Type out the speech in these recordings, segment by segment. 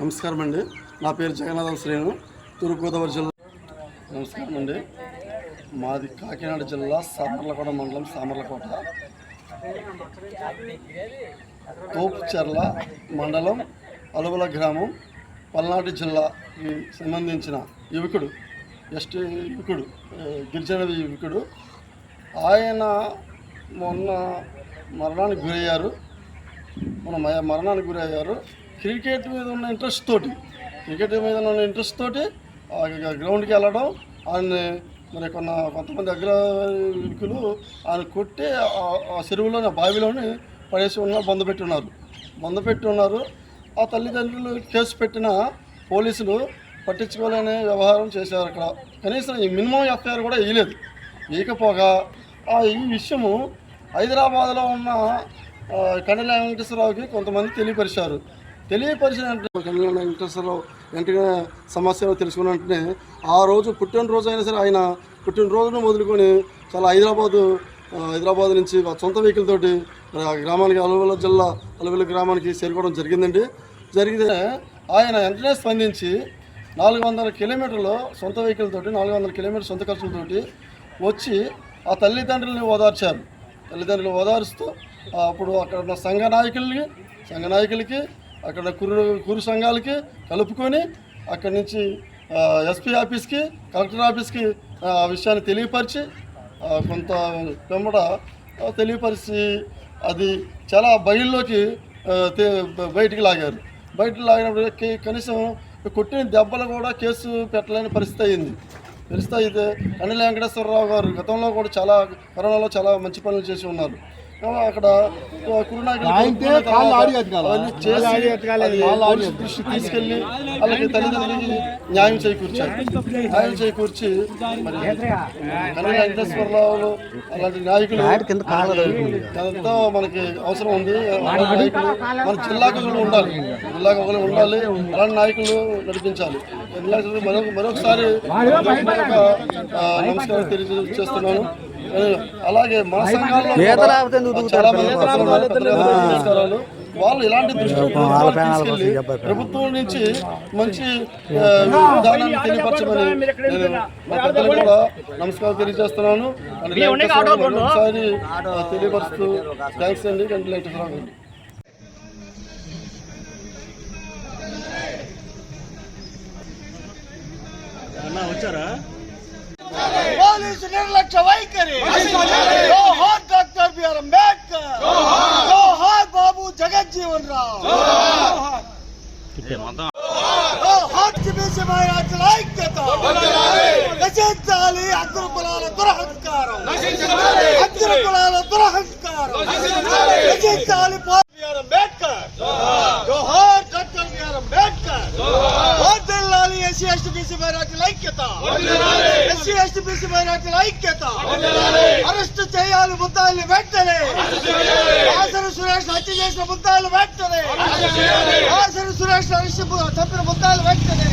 నమస్కారం అండి నా పేరు జగన్నాథం శ్రేణు తూర్పుగోదావరి జిల్లా నమస్కారం అండి మాది కాకినాడ జిల్లా సామర్లకోట మండలం సామర్లకోట. తోపుచెర్ల మండలం అలువల గ్రామం పల్నాడు జిల్లాకి సంబంధించిన యువకుడు ఎస్టీ యువకుడు గిరిజన యువకుడు. ఆయన మొన్న మరణానికి గురయ్యారు. మన మరణానికి గురయ్యారు. క్రికెట్ మీద ఉన్న ఇంట్రెస్ట్ తోటి క్రికెట్ మీద ఉన్న ఇంట్రెస్ట్ తోటి ఆ గ్రౌండ్కి వెళ్ళడం ఆయన్ని మరి కొన్న కొంతమంది అగ్ర ఆయన కొట్టి ఆ- చెరువులోని బావిలోని పడేసి ఉన్న బంద పెట్టి ఉన్నారు. బంద పెట్టి ఉన్నారు. ఆ తల్లిదండ్రులు కేసు పెట్టిన పోలీసులు పట్టించుకోలేని వ్యవహారం చేశారు అక్కడ. కనీసం ఈ మినిమం ఎఫ్ఐఆర్ కూడా వేయలేదు. వేయకపోగా ఆ ఈ విషయము హైదరాబాద్లో ఉన్న కండల వెంకటేశ్వరరావుకి కొంతమంది తెలియపరిచారు. తెలియపరిచిన వెంకటేశ్వరరావు వెంటనే సమస్యలు తెలుసుకున్న వెంటనే ఆ రోజు పుట్టినరోజు అయినా సరే ఆయన పుట్టినరోజును మొదలుకొని చాలా హైదరాబాదు హైదరాబాద్ నుంచి ఆ సొంత వెహికల్ తోటి ఆ గ్రామానికి అలవల జిల్లా అలవల గ్రామానికి చేరుకోవడం జరిగిందండి. జరిగితే ఆయన వెంటనే స్పందించి నాలుగు వందల కిలోమీటర్లు సొంత వెహికల్ తోటి నాలుగు వందల కిలోమీటర్ సొంత ఖర్చులతోటి వచ్చి ఆ తల్లిదండ్రుల్ని ఓదార్చారు. తల్లిదండ్రులు ఓదారుస్తూ అప్పుడు అక్కడ ఉన్న సంఘ నాయకులకి సంఘ నాయకులకి అక్కడ కురు కురు సంఘాలకి కలుపుకొని అక్కడి నుంచి ఎస్పీ ఆఫీస్కి కలెక్టర్ ఆఫీస్కి ఆ విషయాన్ని తెలియపరిచి కొంత వెంబడ తెలియపరిచి అది చాలా బయల్లోకి బయటికి లాగారు. బయటకు లాగినప్పుడు కనీసం కొట్టిన దెబ్బలు కూడా కేసు పెట్టలేని పరిస్థితి అయింది. పరిస్థితి అయితే అనిల్ వెంకటేశ్వరరావు గారు గతంలో కూడా చాలా కరోనాలో చాలా మంచి పనులు చేసి ఉన్నారు. అక్కడ తీసుకెళ్ళి వాళ్ళకి తల్లిదండ్రులకి న్యాయం చేకూర్చారు న్యాయం చేకూర్చి వెంకటేశ్వరరావు అలాంటి నాయకులు ఎంతో మనకి అవసరం ఉంది. నాయకులు మన జిల్లాకు కూడా ఉండాలి. జిల్లాకు ఒకరు ఉండాలి. అలాంటి నాయకులు నడిపించాలి. మరొకసారి నమస్కారం తెలియజేస్తున్నాను. అలాగే మన సంఘాల్లో. వాళ్ళు ఇలాంటి దృష్టి ప్రభుత్వం నుంచి మంచి విధానాన్ని తెలియపరచమని నేను మా కూడా నమస్కారం తెలియజేస్తున్నాను. ఒకసారి తెలియపరుస్తూ థ్యాంక్స్ అండి. గంటల వెంకటేశ్వరరావు గారు పోలీసు నిర్లక్ష్య వైఖరి జోహార్ డాక్టర్ బిఆర్ అంబేద్కర్ జోహార్ బాబు జగజ్జీవన్ రావు జోహార్ చిబిసి మహారాజుల ఐక్యత నశించాలి అగ్ర కులాల దురహంకారం అగ్ర కులాల దురహంకారం నశించాలి బిఆర్ అంబేద్కర్ జోహార్ డాక్టర్ బిఆర్ అంబేద్కర్ వర్ధిల్లాలి ఎస్సీ ఎస్టీ బీసీ మైనార్టీల ఐక్యత ఎస్సీ ఎస్టీ బీసీ మైనార్టీల ఐక్యత. అరెస్ట్ చేయాలి ముద్దాయిల్ని వెంటనే. ఆసరు సురేష్ హత్య చేసిన ముద్దాయిలు వెంటనే. ఆసరు సురేష్ అరెస్ట్ చంపిన ముద్దాయిలు వెంటనే.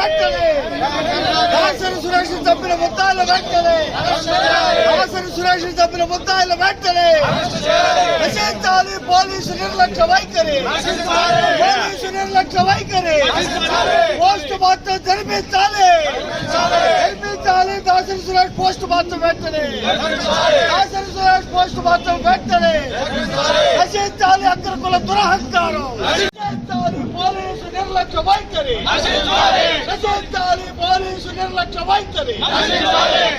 వెంటనే. రాష్ట్ర సురేష్ సభ్యుల ముద్దాయిలు వెంటనే. రాష్ట్ర సురేష్ సభ్యుల ముద్దాయిలు వెంటనే. నశించాలి పోలీసు నిర్లక్ష్య వైఖరి. పోలీసు నిర్లక్ష్య వైఖరి. పోస్ట్ మార్టం జరిపించాలి. జరిపించాలి దాసరి సురేష్ పోస్ట్ మార్టం వెంటనే. దాసరి సురేష్ పోస్ట్ మార్టం వెంటనే. నశించాలి అగ్రకుల దురహంకారం. పోలీసు నిర్లక్ష్య వైఖరి. నిర్లక్ష్య వైఖరి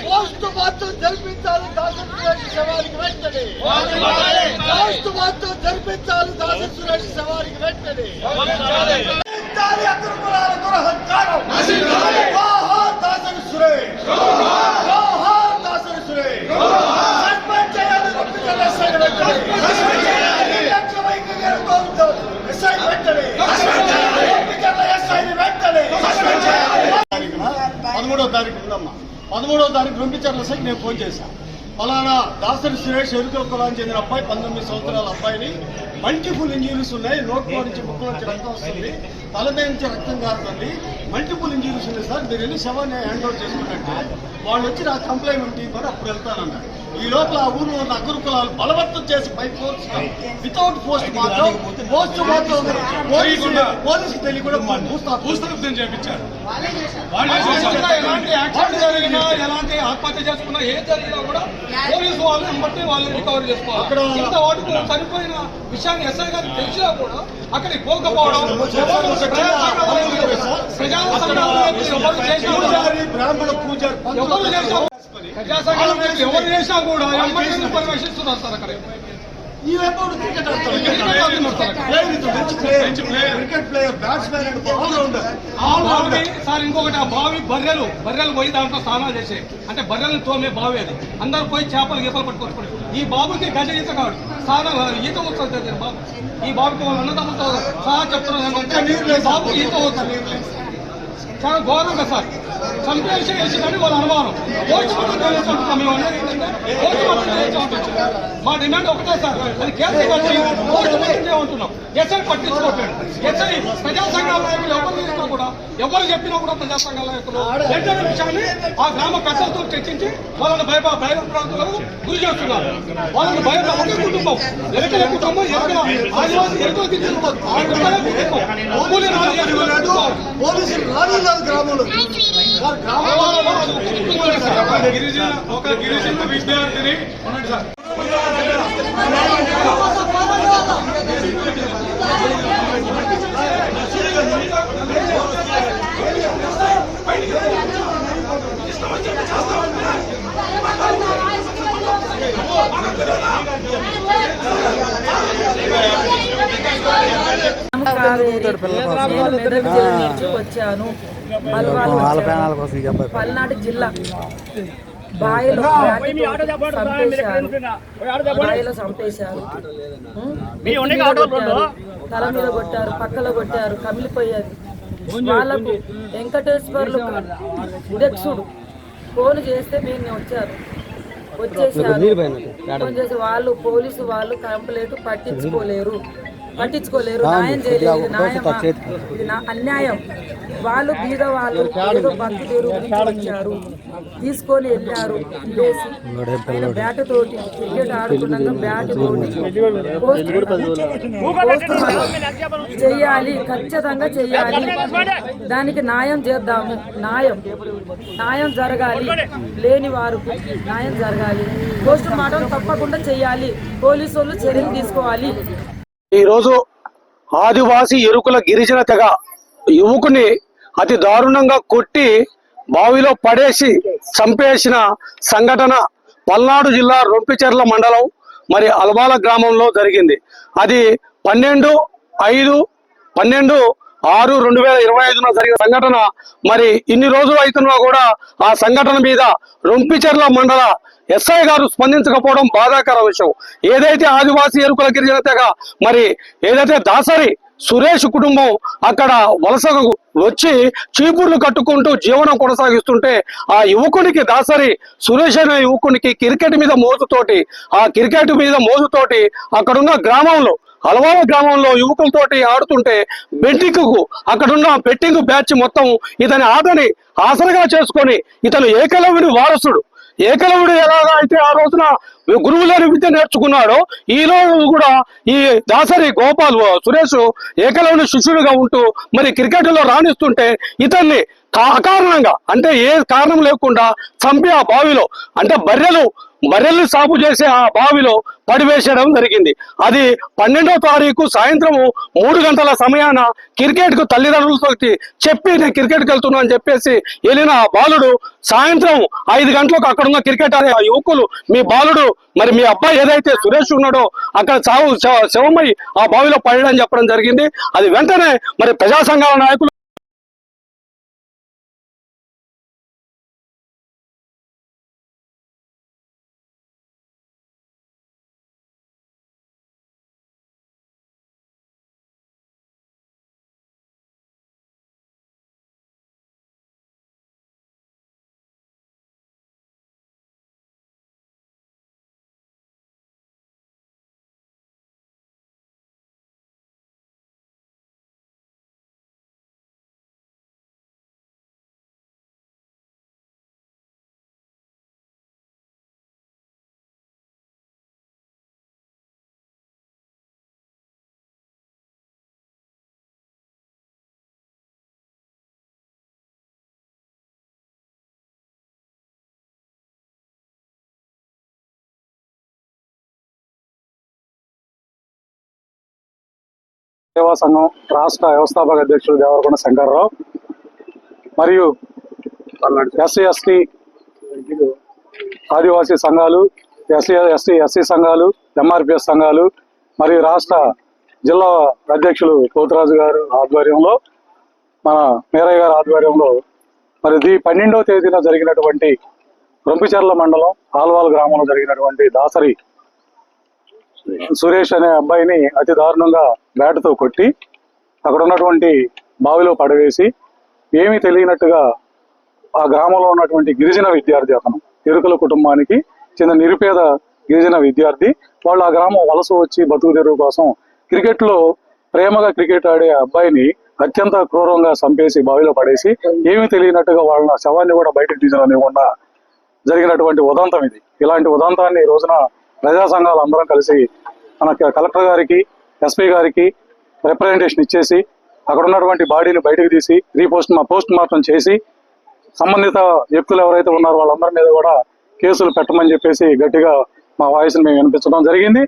పోస్ట్ మార్టం జరిపించాలి దాసరి సురేష్ శవానికి వెంటనే. పోస్ట్ మార్టం జరిపించాలి దాసరి సురేష్ శవానికి వెంటనే నశించాలి అగ్రకులాల దురహంకారం జోహార్ దాసరి సురేష్ జోహార్ దాసరి సురేష్ సస్పెండ్ చేయాలి రొప్పికల్ ఎస్ఐ వెంటనే నిర్లక్ష్య వైఖరి కోరుతారు ఎస్ఐ వెంటనే రొప్పికల్ ఎస్ఐ వెంటనే పదమూడవ తారీఖు ఉందమ్మా పదమూడవ తారీఖు రొంపిచర్ల సైకి నేను ఫోన్ చేశాను ఫలానా దాసరి సురేష్ ఎరుకల కులానికి చెందిన అబ్బాయి పంతొమ్మిది సంవత్సరాల అబ్బాయిని మల్టిపుల్ ఇంజురీస్ ఉన్నాయి. నోట్లో నుంచి ముక్కులో నుంచి రక్తం వస్తుంది. తల మీద నుంచి రక్తం కారుతుంది. మల్టిపుల్ ఇంజురీస్ ఉన్నాయి సార్. మీరు వెళ్ళి శవాన్ని హ్యాండ్ ఓవర్ చేసుకుంటే వాళ్ళు వచ్చి నా కంప్లైంట్ టీం కూడా అప్పుడు వెళ్తానన్నారు ఈ లోపల ఆ ఊర్లో ఉన్న అగ్ర కులాలు బలవంతం చేసి by force without post mortem post mortem police police తెలియకుండా భూస్థాపితం చేయించారు. ఎలాంటి యాక్షన్ జరిగినా ఎలాంటి ఆత్మహత్య చేసుకున్నా ఏ జరిగినా కూడా పోలీసు వాళ్ళని బట్టి వాళ్ళని రికవర్ చేసుకోవాలి. అక్కడ- ఇంత వాటికి చనిపోయిన విషయాన్ని ఎస్ఐ గారికి తెలిసినా కూడా అక్కడికి పోకపోవడం ఎవరు ప్రజా సంఘాల చేసినా కూడా ఎమ్మెల్యేని పర్యవేక్షిస్తున్నారు సార్ అక్కడ? ఈ వైపు క్రికెట్ సార్ ఇంకొకటి ఆ బావి బర్రెలు బర్రెలు పోయి దాంట్లో స్నానాలు చేసే అంటే బర్రెలను తోమే బావి అది. అందరు పోయి చేపలు గీపలు పట్టుకొచ్చుకోండి ఈ బాబుకి గజ ఈత కాడు స్నానం ఈత వస్తుంది బాబు. ఈ బాబుకి వాళ్ళ అన్నదమ్ములతో సహా చెప్తున్నారు. బాబుకి ఈత వస్తుంది. చాలా ఘోరంగా సార్. చంపేసి వేసిందని వాళ్ళ అనుమానం. మార్టం చేయించుకుంటున్నాం మేము అనేది ఏంటంటే మార్టం చేయించుకుంటున్నాం మా డిమాండ్ ఒకటే సార్. అది కేసు పోస్ట్ మార్టం చేయమంటున్నాం. ఎస్ఐ పట్టించుకోవట్లేదు. ఎస్ఐ ప్రజా సంఘాల నాయకులు ఎవరు చేసినా కూడా ఎవరు చెప్పినా కూడా ప్రజా సంఘాల నాయకులు వెంటనే విషయాన్ని ఆ గ్రామ పెద్దలతో చర్చించి వాళ్ళని భయ భయ ప్రాంతాలకు గురి చేస్తున్నారు. వాళ్ళని భయ ఒకే కుటుంబం. ఎక్కడ కుటుంబం ఎక్కడ ఆదివాసీ ఎక్కడ కుటుంబం. కూలి నాలుగు ఎకరాల కుటుంబం. పోలీసులు రానున్నారు గ్రామంలో గిరిజన ఒక గిరిజన విద్యార్థిని కావేరి నేను వచ్చాను. పల్నాడు జిల్లా బాయిలో చంపేశారు. బాయిలో తల మీద కొట్టారు పక్కలో కొట్టారు కమిలిపోయేది. వాళ్ళకు వెంకటేశ్వర్లు అధ్యక్షుడు ఫోన్ చేస్తే మేము వచ్చారు. వచ్చేసారు. ఫోన్ చేసి వాళ్ళు పోలీసు వాళ్ళు కంప్లైంట్ పట్టించుకోలేరు. పట్టించుకోలేరు న్యాయం చేయలేదు ఇది న్యాయమా? ఇది నా అన్యాయం. వాళ్ళు బీద వాళ్ళు ఏదో భక్తులు వచ్చారు తీసుకొని వెళ్ళారు ఆయన బ్యాట్ తోటి క్రికెట్ ఆడుకున్నాక బ్యాట్ తోటి చెయ్యాలి ఖచ్చితంగా చెయ్యాలి దానికి న్యాయం చేద్దాము. న్యాయం. న్యాయం జరగాలి. లేని వారికి న్యాయం జరగాలి. పోస్ట్ మార్టం తప్పకుండా చెయ్యాలి పోలీసు వాళ్ళు చర్యలు తీసుకోవాలి. ఈరోజు ఆదివాసి ఎరుకుల గిరిజన తెగ యువకుని అతి దారుణంగా కొట్టి బావిలో పడేసి చంపేసిన సంఘటన పల్నాడు జిల్లా రొంపిచెర్ల మండలం మరి అల్వాల గ్రామంలో జరిగింది. అది పన్నెండు ఐదు పన్నెండు ఆరు రెండు వేల ఇరవై ఐదున జరిగిన సంఘటన. మరి ఇన్ని రోజులు అవుతున్నా కూడా ఆ సంఘటన మీద రొంపిచెర్ల మండల ఎస్ఐ గారు స్పందించకపోవడం బాధాకర విషయం. ఏదైతే ఆదివాసీ ఎరుకుల గిరిజన తెగ మరి ఏదైతే దాసరి సురేష్ కుటుంబం అక్కడ వలసకు వచ్చి చీపుర్లు కట్టుకుంటూ జీవనం కొనసాగిస్తుంటే ఆ యువకునికి దాసరి సురేష్ అనే యువకునికి క్రికెట్ మీద మోజుతోటి ఆ క్రికెట్ మీద మోజుతోటి అక్కడున్న గ్రామంలో అలవాల గ్రామంలో యువకులతోటి ఆడుతుంటే బెట్టింగ్ అక్కడున్న బెట్టింగ్ బ్యాచ్ మొత్తం ఇతని ఆదని ఆసరగా చేసుకొని ఇతను ఏకలవ్యుని వారసుడు. ఏకలవుడు ఎలాగా అయితే ఆ రోజున గురువులేని విద్య నేర్చుకున్నాడో ఈ రోజు కూడా ఈ దాసరి గోపాల్ సురేష్ ఏకలవుని శిష్యుడిగా ఉంటూ మరి క్రికెట్లో రాణిస్తుంటే ఇతన్ని అకారణంగా అంటే ఏ కారణం లేకుండా చంపి ఆ బావిలో అంటే బర్రెలు బర్రెల్ని సాగు చేసే ఆ బావిలో పడివేసేయడం జరిగింది. అది పన్నెండో తారీఖు సాయంత్రం మూడు గంటల సమయాన క్రికెట్కు తల్లిదండ్రులతో చెప్పి నేను క్రికెట్కి వెళ్తున్నా అని చెప్పేసి వెళ్ళిన ఆ బాలుడు సాయంత్రం ఐదు గంటలకు అక్కడున్న క్రికెట్ ఆడే ఆ యువకులు మీ బాలుడు మరి మీ అబ్బాయి ఏదైతే సురేష్ ఉన్నాడో అక్కడ చావు శవ- శవమై ఆ బావిలో పడడం చెప్పడం జరిగింది. అది వెంటనే మరి ప్రజా సంఘాల నాయకులు సేవా సంఘం రాష్ట్ర వ్యవస్థాపక అధ్యక్షుడు దేవరకొండ శంకర్రావు. మరియు ఎస్సీ ఎస్టీ ఆదివాసీ సంఘాలు ఎస్సీ ఎస్టీ ఎస్సీ సంఘాలు ఎంఆర్పిఎస్ సంఘాలు మరియు రాష్ట్ర జిల్లా అధ్యక్షులు పోతురాజు గారు ఆధ్వర్యంలో మన మేరయ్య గారి ఆధ్వర్యంలో మరి ది పన్నెండవ తేదీన జరిగినటువంటి రొంపిచెర్ల మండలం ఆల్వాల్ గ్రామంలో జరిగినటువంటి దాసరి సురేష్ అనే అబ్బాయిని అతి దారుణంగా బ్యాట్తో కొట్టి అక్కడ ఉన్నటువంటి బావిలో పడవేసి ఏమీ తెలియనట్టుగా ఆ గ్రామంలో ఉన్నటువంటి గిరిజన విద్యార్థి అతను ఎరుకల కుటుంబానికి చెందిన నిరుపేద గిరిజన విద్యార్థి. వాళ్ళు ఆ గ్రామం వలస వచ్చి బతుకు తెరువు కోసం క్రికెట్లో ప్రేమగా క్రికెట్ ఆడే అబ్బాయిని అత్యంత క్రూరంగా చంపేసి బావిలో పడేసి ఏమీ తెలియనట్టుగా వాళ్ళ శవాన్ని కూడా బయటకు తీసుకోనివ్వకుండా జరిగినటువంటి ఉదంతం ఇది. ఇలాంటి ఉదంతాన్ని ఈ రోజున ప్రజా సంఘాలు అందరం కలిసి మన కలెక్టర్ గారికి ఎస్పీ గారికి రిప్రజెంటేషన్ ఇచ్చేసి అక్కడ ఉన్నటువంటి బాడీని బయటకు తీసి రీపోస్ట్ మా పోస్ట్ మార్టం చేసి సంబంధిత వ్యక్తులు ఎవరైతే ఉన్నారో వాళ్ళందరి మీద కూడా కేసులు పెట్టమని చెప్పేసి గట్టిగా మా వాయిస్ని మేము వినిపించడం జరిగింది.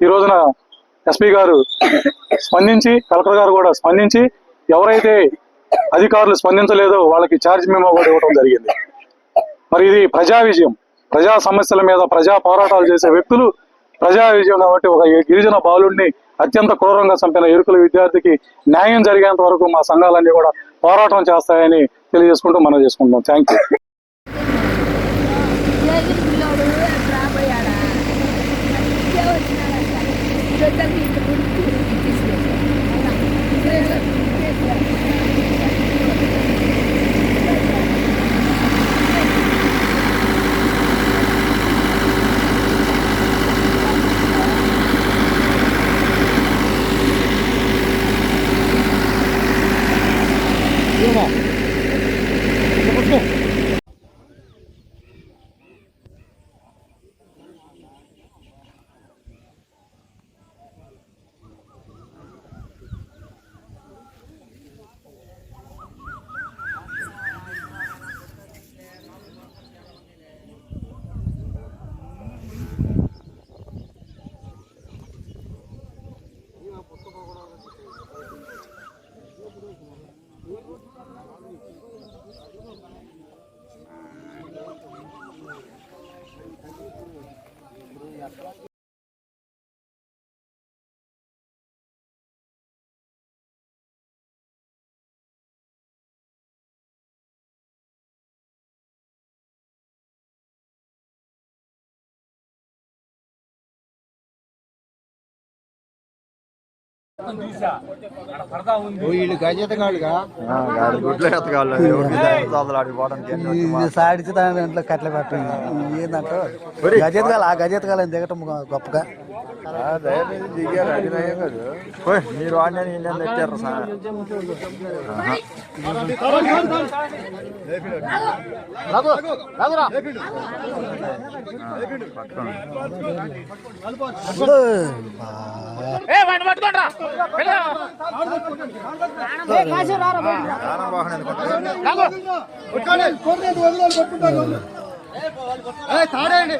ఈ రోజున ఎస్పీ గారు స్పందించి కలెక్టర్ గారు కూడా స్పందించి ఎవరైతే అధికారులు స్పందించలేదో వాళ్ళకి ఛార్జ్ మేము కూడా ఇవ్వడం జరిగింది. మరి ఇది ప్రజా విజయం. ప్రజా సమస్యల మీద ప్రజా పోరాటాలు చేసే వ్యక్తులు ప్రజా విజయం కాబట్టి ఒక గిరిజన బాలుడిని అత్యంత క్రూరంగా చంపిన ఎరుకుల విద్యార్థికి న్యాయం జరిగేంత వరకు మా సంఘాలన్నీ కూడా పోరాటం చేస్తాయని తెలియజేసుకుంటూ మనం చేసుకుంటాం థ్యాంక్ యూ వీళ్ళు గజెతగాళ్ళుగా? గుడ్లు ఎత్తగాళ్ళు ఇది సాడిచి దాని దాంట్లో కట్ల పెట్టండి ఏంటంటే గజెతగాలు ఆ గజెతగాలని దిగటం గొప్పగా. మీరు ఆడిన నేను తెచ్చారు సార్ తాడేయండి